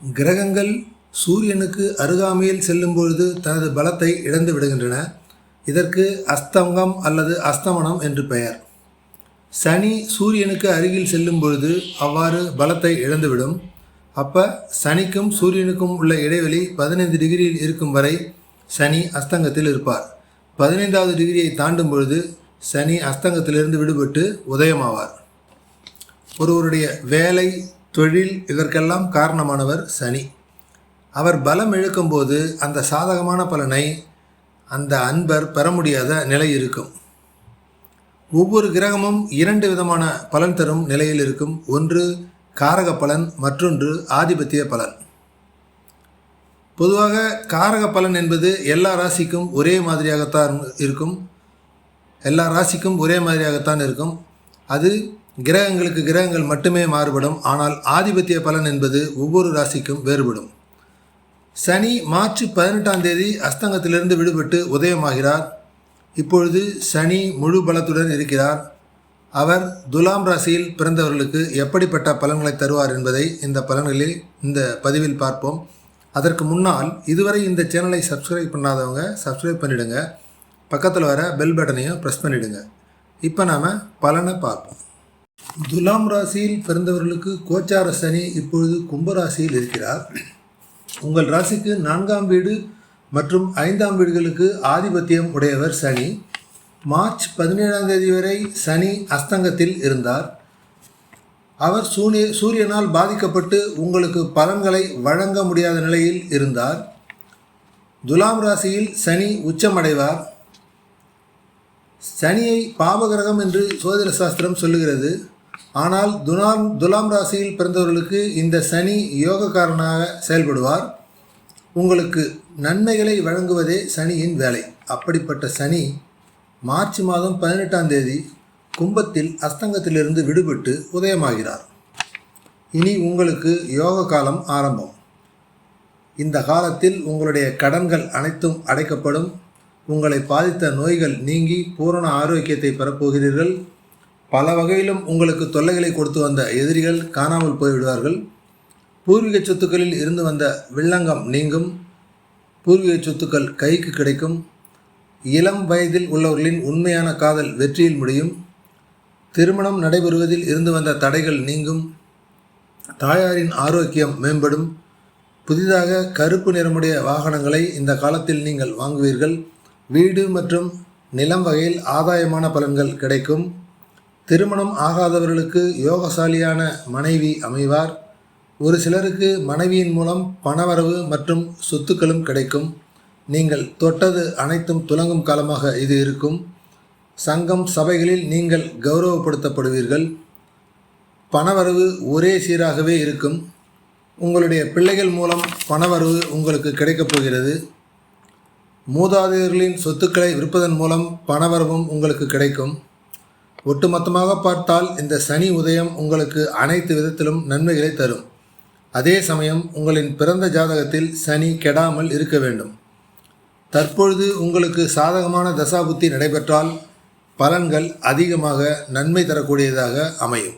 கிரகங்கள் சூரியனுக்கு அருகாமையில் செல்லும் பொழுது தனது பலத்தை இழந்து விடுகின்றன. இதற்கு அஸ்தங்கம் அல்லது அஸ்தமனம் என்று பெயர். சனி சூரியனுக்கு அருகில் செல்லும் பொழுது அவ்வாறு பலத்தை இழந்துவிடும். அப்போ சனிக்கும் சூரியனுக்கும் உள்ள இடைவெளி பதினைந்து டிகிரியில் இருக்கும் வரை சனி அஸ்தங்கத்தில் இருப்பார். பதினைந்தாவது டிகிரியை தாண்டும் பொழுது சனி அஸ்தங்கத்திலிருந்து விடுபட்டு உதயமாவார். ஒருவருடைய வேலை தொழில் இதற்கெல்லாம் காரணமானவர் சனி. அவர் பலம் இழுக்கும்போது அந்த சாதகமான பலனை அந்த அன்பர் பெற முடியாத நிலை இருக்கும். ஒவ்வொரு கிரகமும் இரண்டு விதமான பலன் தரும் நிலையில் இருக்கும். ஒன்று காரக பலன் மற்றொன்று ஆதிபத்திய பலன். பொதுவாக காரக பலன் என்பது எல்லா ராசிக்கும் ஒரே மாதிரியாகத்தான் இருக்கும். எல்லா ராசிக்கும் ஒரே மாதிரியாகத்தான் இருக்கும். அது கிரகங்களுக்கு கிரகங்கள் மட்டுமே மாறுபடும். ஆனால் ஆதிபத்திய பலன் என்பது ஒவ்வொரு ராசிக்கும் வேறுபடும். சனி மார்ச் பதினெட்டாம் தேதி அஸ்தங்கத்திலிருந்து விடுபட்டு உதயமாகிறார். இப்பொழுது சனி முழு பலத்துடன் இருக்கிறார். அவர் துலாம் ராசியில் பிறந்தவர்களுக்கு எப்படிப்பட்ட பலன்களை தருவார் என்பதை இந்த பலன்களில் இந்த பதிவில் பார்ப்போம். அதற்கு முன்னால் இதுவரை இந்த சேனலை சப்ஸ்கிரைப் பண்ணாதவங்க சப்ஸ்கிரைப் பண்ணிவிடுங்க பக்கத்தில் வர பெல் பட்டனையும் ப்ரெஸ் பண்ணிடுங்க. இப்போ நாம் பலனை பார்ப்போம். துலாம் ராசியில் பிறந்தவர்களுக்கு கோச்சார சனி இப்பொழுது கும்பராசியில் இருக்கிறார். உங்கள் ராசிக்கு நான்காம் வீடு மற்றும் ஐந்தாம் வீடுகளுக்கு ஆதிபத்தியம் உடையவர் சனி. மார்ச் பதினேழாம் தேதி வரை சனி அஸ்தங்கத்தில் இருந்தார். அவர் சூரிய சூரியனால் பாதிக்கப்பட்டு உங்களுக்கு பலன்களை வழங்க முடியாத நிலையில் இருந்தார். துலாம் ராசியில் சனி உச்சமடைவார். சனியை பாபகிரகம் என்று சோதிட சாஸ்திரம் சொல்லுகிறது. ஆனால் துலாம் துலாம் ராசியில் பிறந்தவர்களுக்கு இந்த சனி யோகக்காரனாக செயல்படுவார். உங்களுக்கு நன்மைகளை வழங்குவதே சனியின் வேலை. அப்படிப்பட்ட சனி மார்ச் மாதம் பதினெட்டாம் தேதி கும்பத்தில் அஸ்தங்கத்திலிருந்து விடுபட்டு உதயமாகிறார். இனி உங்களுக்கு யோக காலம் ஆரம்பம். இந்த காலத்தில் உங்களுடைய கடன்கள் அனைத்தும் அடைக்கப்படும். உங்களை பாதித்த நோய்கள் நீங்கி பூரண ஆரோக்கியத்தை பெறப்போகிறீர்கள். பல வகையிலும் உங்களுக்கு தொல்லைகளை கொடுத்து வந்த எதிரிகள் காணாமல் போய்விடுவார்கள். பூர்வீக சொத்துக்களில் இருந்து வந்த வில்லங்கம் நீங்கும். பூர்வீக சொத்துக்கள் கைக்கு கிடைக்கும். இளம் வயதில் உள்ளவர்களின் உண்மையான காதல் வெற்றியில் முடியும். திருமணம் நடைபெறுவதில் இருந்து வந்த தடைகள் நீங்கும். தாயாரின் ஆரோக்கியம் மேம்படும். புதிதாக கருப்பு நிறமுடைய வாகனங்களை இந்த காலத்தில் நீங்கள் வாங்குவீர்கள். வீடு மற்றும் நிலம் வகையில் ஆதாயமான பலன்கள் கிடைக்கும். திருமணம் ஆகாதவர்களுக்கு யோகசாலியான மனைவி அமைவார். ஒரு சிலருக்கு மனைவியின் மூலம் பணவரவு மற்றும் சொத்துக்களும் கிடைக்கும். நீங்கள் தொட்டது அனைத்தும் துலங்கும் காலமாக இது இருக்கும். சங்கம் சபைகளில் நீங்கள் கௌரவப்படுத்தப்படுவீர்கள். பணவரவு ஒரே சீராகவே இருக்கும். உங்களுடைய பிள்ளைகள் மூலம் பணவரவு உங்களுக்கு கிடைக்கப் போகிறது. மூதாதையர்களின் சொத்துக்களை விற்பதன் மூலம் பணவரவும் உங்களுக்கு கிடைக்கும். ஒட்டுமொத்தமாக பார்த்தால் இந்த சனி உதயம் உங்களுக்கு அனைத்து விதத்திலும் நன்மைகளை தரும். அதே சமயம் உங்களின் பிறந்த ஜாதகத்தில் சனி கெடாமல் இருக்க வேண்டும். தற்பொழுது உங்களுக்கு சாதகமான தசாபுத்தி நடைபெற்றால் பலன்கள் அதிகமாக நன்மை தரக்கூடியதாக அமையும்.